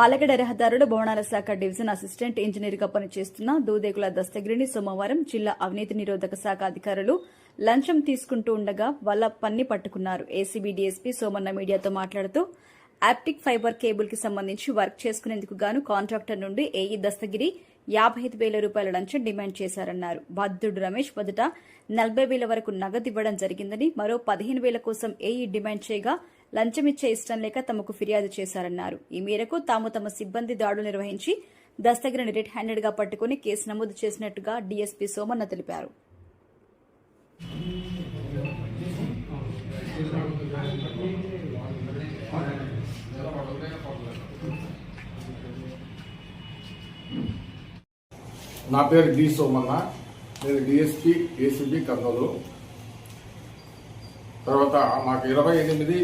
ఆలగడ రహదారుల భవనాల శాఖ డివిజన్ అసిస్టెంట్ ఇంజనీర్గా పనిచేస్తున్న దూదేకుల దస్తగిరిని సోమవారం జిల్లా అవినీతి నిరోధక శాఖ అధికారులు లంచం తీసుకుంటూ ఉండగా వాళ్ళ పన్ని పట్టుకున్నారు. ఏసీబీ డీఎస్పీ సోమన్న మీడియాతో మాట్లాడుతూ ఆప్టిక్ ఫైబర్ కేబుల్కి సంబంధించి వర్క్ చేసుకునేందుకు గాను కాంట్రాక్టర్ నుండి ఏఈ దస్తగిరి యాభై ఐదు వేల రూపాయల లంచం డిమాండ్ చేశారన్నారు. బాధితుడు రమేష్ మొదట నలభై వేల వరకు నగదు ఇవ్వడం జరిగిందని మరో పదిహేను వేల కోసం ఏఈ డిమాండ్ చేయగా లంచం ఇచ్చే ఇష్టం లేక తమకు ఫిర్యాదు చేశారన్నారు. ఈ మేరకు తాము తమ సిబ్బంది దాడులు నిర్వహించి దస్తగిరిని రెడ్ హ్యాండెడ్గా పట్టుకుని కేసు నమోదు చేసినట్టుగా డీఎస్పీ సోమన్న తెలిపారు. నా పేరు డి సోమన్న. నేను డిఎస్పీ ఏసీబీ కర్నూలు. తర్వాత మాకు ఇరవై ఎనిమిది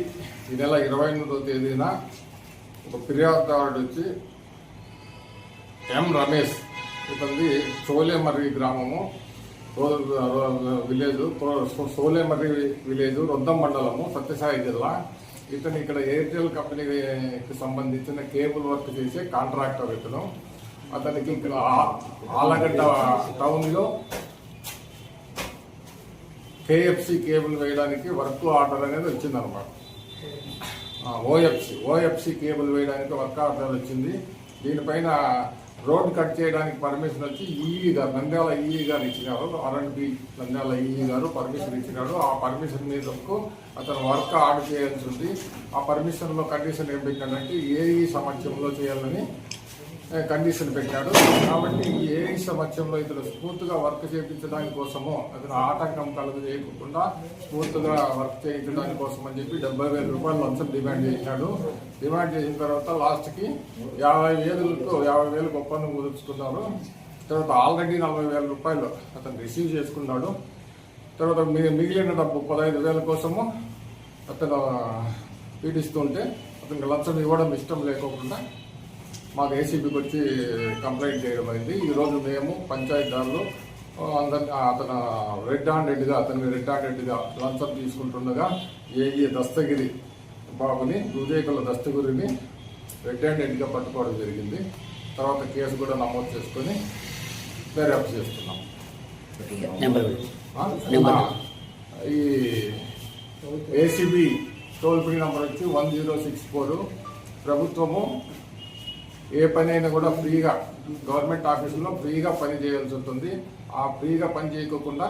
ఈ నెల ఇరవై ఎనిమిదో తేదీన ఒక ఫిర్యాదుదారుడు వచ్చి ఎం రమేష్ ఇతనిది సోలేమర్రి గ్రామము రో- విలేజ్ సోలేమర్రి విలేజ్ రొద్దం మండలము సత్యసాయి జిల్లా. ఇతను ఇక్కడ ఎయిర్టెల్ కంపెనీకి సంబంధించిన కేబుల్ వర్క్ చేసే కాంట్రాక్టర్ ఇతను. అతనికి ఇక్కడ ఆలగడ్డ టౌన్లో కేఎఫ్సి కేబుల్ వేయడానికి వర్క్ ఆర్డర్ అనేది వచ్చిందనమాట ఓఎఫ్సి ఓఎఫ్సి కేబుల్ వేయడానికి వర్క్ ఆర్డర్ వచ్చింది. దీనిపైన రోడ్ కట్ చేయడానికి పర్మిషన్ వచ్చి ఈఈ గారు నంద్యాల ఈఈ గారు ఇచ్చినారు. ఆర్ఎండ్బి నంద్యాల ఈఈ గారు పర్మిషన్ ఇచ్చినాడు ఆ పర్మిషన్ మీదకు అతను వర్క్ ఆర్డర్ చేయాల్సి ఉంది. ఆ పర్మిషన్లో కండిషన్ ఏం పెట్టాడంటే ఏఈ సమక్షంలో చేయాలని కండిషన్ పెట్టాడు. కాబట్టి ఈ ఏఈ సమక్షంలో ఇతను స్ఫూర్తిగా వర్క్ చేయించడానికి కోసము అతను ఆటంకం కలుగు చేయకుండా స్ఫూర్తిగా వర్క్ చేయించడానికి కోసం అని చెప్పి డెబ్బై వేల రూపాయలు లంచం డిమాండ్ చేశాడు. డిమాండ్ చేసిన తర్వాత లాస్ట్కి యాభై వేలుతో యాభై వేలకు ఒప్పందం కుదుర్చుకున్నారు తర్వాత ఆల్రెడీ నలభై వేల రూపాయలు అతను రిసీవ్ చేసుకున్నాడు. తర్వాత మిగిలిన డబ్బు పదహైదు వేల కోసము అతను పీడిస్తుంటే అతనికి లంచం ఇవ్వడం ఇష్టం లేకోకుండా మాకు ఏసీబీకి వచ్చి కంప్లైంట్ చేయడం అయింది. ఈరోజు మేము పంచాయతీదారులు అందరిని అతను రెడ్ హ్యాండెడ్గా అతన్ని రెడ్ హ్యాండెడ్గా లంచం తీసుకుంటుండగా ఏఈ దస్తగిరి బాబుని దుదేకుల దస్తగిరిని రెడ్ హ్యాండెడ్గా పట్టుకోవడం జరిగింది. తర్వాత కేసు కూడా నమోదు చేసుకొని దర్యాప్తు చేస్తున్నాం. ఈ ఏసీబీ టోల్ ఫ్రీ నంబర్ వచ్చి వన్ జీరో సిక్స్ ఫోర్. ప్రభుత్వము ఏ పని అయినా కూడా ఫ్రీగా గవర్నమెంట్ ఆఫీసులో ఫ్రీగా పని చేయాల్సి ఉంటుంది. ఆ ఫ్రీగా పని చేయకోకుండా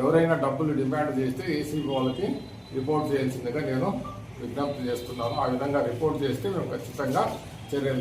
ఎవరైనా డబ్బులు డిమాండ్ చేస్తే ఏసీబీ వాళ్ళకి రిపోర్ట్ చేయాల్సిందిగా నేను విజ్ఞప్తి చేస్తున్నాను. ఆ విధంగా రిపోర్ట్ చేస్తే మేము ఖచ్చితంగా చర్యలు